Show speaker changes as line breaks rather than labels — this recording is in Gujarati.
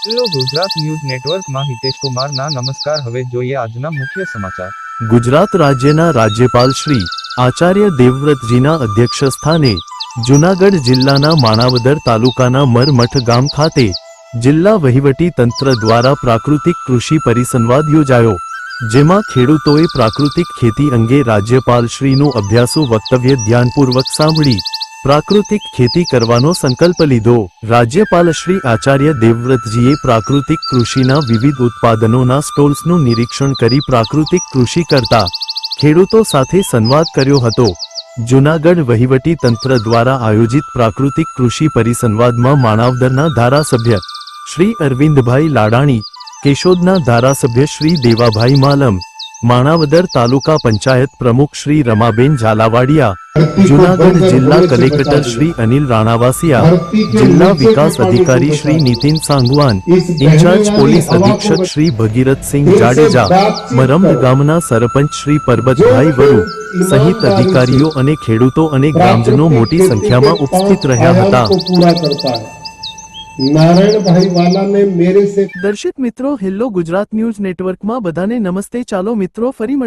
હેલો ગુજરાત ન્યૂઝ નેટવર્કમાં હિતેશ કુમારના નમસ્કાર. હવે જોઈએ આજના મુખ્ય સમાચાર.
ગુજરાત રાજ્યના રાજ્યપાલ શ્રી આચાર્ય દેવવ્રતજીના અધ્યક્ષ સ્થાને જૂનાગઢ જિલ્લાના માણાવદર તાલુકાના મરમઠ ગામ ખાતે જિલ્લા વહીવટી તંત્ર દ્વારા પ્રાકૃતિક કૃષિ પરિસંવાદ યોજાયો, જેમાં ખેડૂતોએ પ્રાકૃતિક ખેતી અંગે રાજ્યપાલ શ્રીનું અભ્યાસુ વક્તવ્ય ધ્યાનપૂર્વક સાંભળી પ્રાકૃતિક ખેતી કરવાનો સંકલ્પ લીધો. રાજ્યપાલ શ્રી આચાર્ય દેવવ્રતજીએ પ્રાકૃતિક કૃષિના વિવિધ ઉત્પાદનોના સ્ટોલ્સનું નિરીક્ષણ કરી પ્રાકૃતિક કૃષિ કરતા ખેડૂતો સાથે સંવાદ કર્યો હતો. જૂનાગઢ વહીવટી તંત્ર દ્વારા આયોજિત પ્રાકૃતિક કૃષિ પરિસંવાદમાં માણાવદરના ધારાસભ્ય શ્રી અરવિંદભાઈ લાડાણી, કેશોદના ધારાસભ્ય શ્રી દેવાભાઈ માલમ માણાવદર તાલુકા પંચાયત પ્રમુખ શ્રી રમાબેન ઝાલાવાડિયા, જૂનાગઢ જિલ્લા કલેક્ટર શ્રી અનિલ રાણાવાસિયા, જિલ્લા વિકાસ અધિકારી શ્રી નીતિન સાંગવાન, ઇન્ચાર્જ પોલીસ અધિક્ષક શ્રી ભગીરથસિંહ જાડેજા, મરમ ગામના સરપંચ શ્રી પરબતભાઈ વરુ સહિત અધિકારીઓ અને ખેડૂતો અને ગ્રામજનો મોટી સંખ્યામાં ઉપસ્થિત રહ્યા હતા.
નારાયણભાઈ
દર્શક મિત્રો હેલો ગુજરાત ન્યૂઝ નેટવર્કમાં બધાને નમસ્તે. ચાલો મિત્રો ફરી મળી